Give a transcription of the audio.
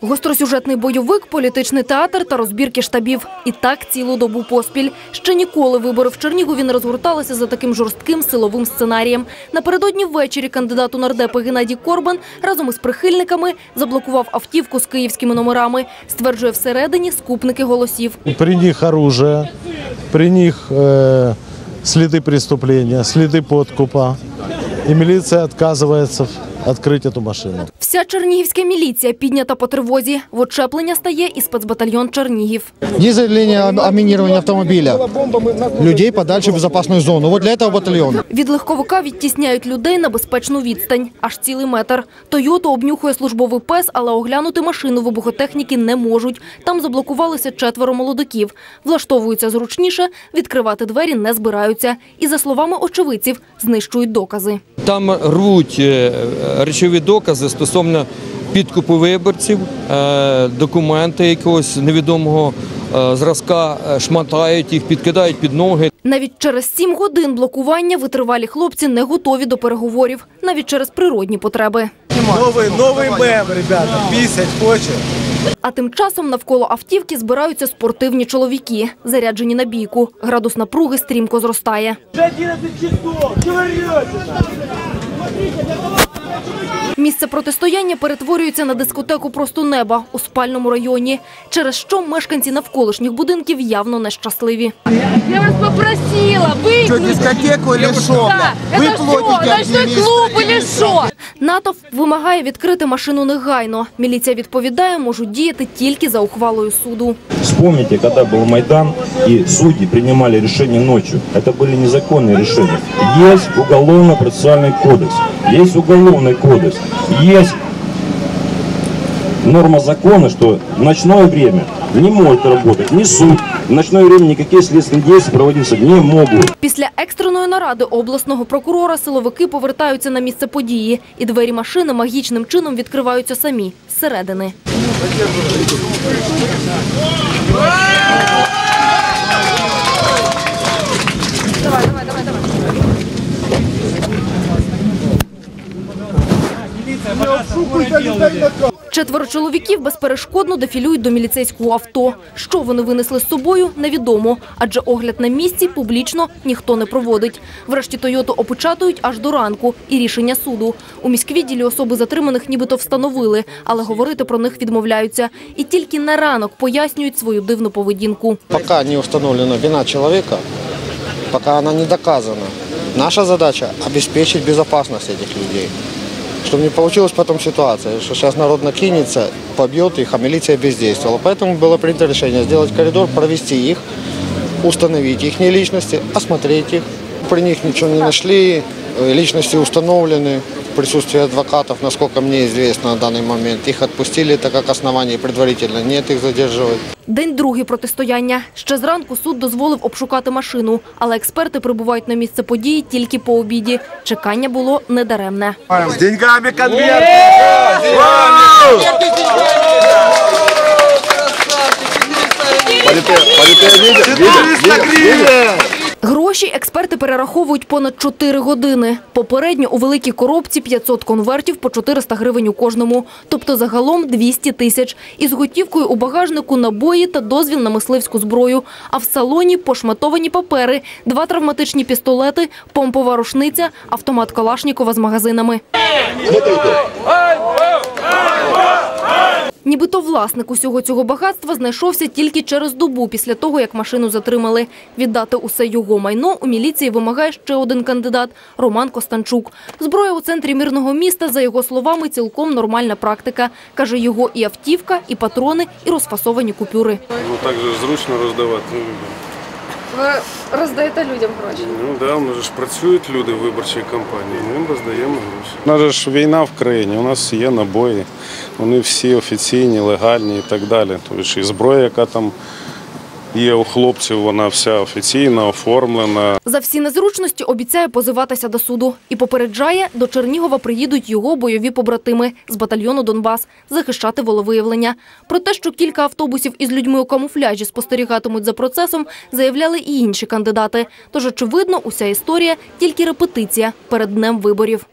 Гостросюжетний бойовик, політичний театр та розбірки штабів. І так цілу добу поспіль. Ще ніколи вибори в Чернігові не розгорталися за таким жорстким силовим сценарієм. Напередодні ввечері кандидат у нардепи Геннадій Корбан разом із прихильниками заблокував автівку з київськими номерами. Стверджує, всередині скупники голосів. При них оружие, при них э, следы преступления, следы подкупа. И милиция отказывается открыть эту машину. Вся чернігівська міліція піднята по тривозі. В очеплення стає і спецбатальйон Чернігів. Є заявлення о мініруванні автомобіля. Людей подальше в безпечну зону. Вот для этого батальйон. Від легковика відтісняють людей на безпечну відстань, аж цілий метр. Тойоту обнюхує службовий пес, але оглянути машину вибухотехніки не можуть. Там заблокувалися четверо молодиків. Влаштовуються зручніше, відкривати двері не збираються. І, за словами очевидців, знищують докази. Там рвуть е, е, речові докази стосовно підкупу виборців, е, документи якогось невідомого е, зразка, е, шматають їх, підкидають під ноги. Навіть через сім годин блокування витривалі хлопці не готові до переговорів, навіть через природні потреби. Новий, новий мем, ребята. Пісять хоче. А тим часом навколо автівки збираються спортивні чоловіки, заряджені на бійку. Градус напруги стрімко зростає. Вже 11 часов. Чого? Місце протистояння перетворюється на дискотеку просто неба у спальному районі, через що мешканці навколишніх будинків явно нещасливі. Я вас попросила выключить. дискотеку чи що? Да, это что, клуб или что? Натовп вимагає відкрити машину негайно. Міліція відповідає, можуть діяти тільки за ухвалою суду. Вспомните, когда был Майдан, и судьи принимали решения ночью. Это были незаконные решения. Есть уголовно-процессуальный кодекс, есть уголовный кодекс, есть норма закона, что в ночное время не может работать ни суд, в ночное время никакие следственные действия проводиться не могут. Після екстреної наради обласного прокурора силовики повертаються на місце події, і двері машини магічним чином відкриваються самі зсередини. Четверо чоловіків безперешкодно дефілюють до міліцейського авто. Що вони винесли з собою, невідомо, адже огляд на місці публічно ніхто не проводить. Врешті Тойоту опечатують аж до ранку і рішення суду. У міськвідділі особи затриманих нібито встановили, але говорити про них відмовляються. І тільки на ранок пояснюють свою дивну поведінку. Пока не установлена вина человека, пока она не доказана, наша задача – обеспечить безопасность этих людей. Чтобы не получилась потом ситуация, что сейчас народ накинется, побьет их, а милиция бездействовала. Поэтому было принято решение сделать коридор, провести их, установить их личности, осмотреть их. При них ничего не нашли, э, личности установлены, присутствии адвокатов, насколько мне известно на данный момент. Их отпустили, так как оснований предварительно нет их задерживать. День другий протистояння. Ще зранку суд дозволив обшукати машину, але експерти прибувають на місце події тільки по обіді. Чекання було недаремне. З деньгами конверт. Гроші експерти перераховують понад 4 години. Попередньо у великій коробці 500 конвертів по 400 гривень у кожному, тобто загалом 200 тисяч. Із готівкою у багажнику набої та дозвіл на мисливську зброю. А в салоні пошматовані папери, два травматичні пістолети, помпова рушниця, автомат Калашнікова з магазинами. Нібито власник усього цього багатства знайшовся тільки через добу після того, як машину затримали. Віддати усе його майно у міліції вимагає ще один кандидат – Роман Костанчук. Зброя у центрі мирного міста, за його словами, цілком нормальна практика. Каже, його і автівка, і патрони, і розфасовані купюри. Ну так же зручно роздавати. Ви роздаєте людям гроші. Ну да, у нас же ж працюють люди в виборчій кампанії. Ми їм роздаємо гроші. У нас же ж війна в країні, у нас є набої, вони всі офіційні, легальні і так далі. Тобто і зброя, яка там є у хлопців, вона вся офіційна, оформлена. За всі незручності обіцяє позиватися до суду. І попереджає, до Чернігова приїдуть його бойові побратими з батальйону «Донбас» захищати волевиявлення. Про те, що кілька автобусів із людьми у камуфляжі спостерігатимуть за процесом, заявляли і інші кандидати. Тож, очевидно, уся історія – тільки репетиція перед днем виборів.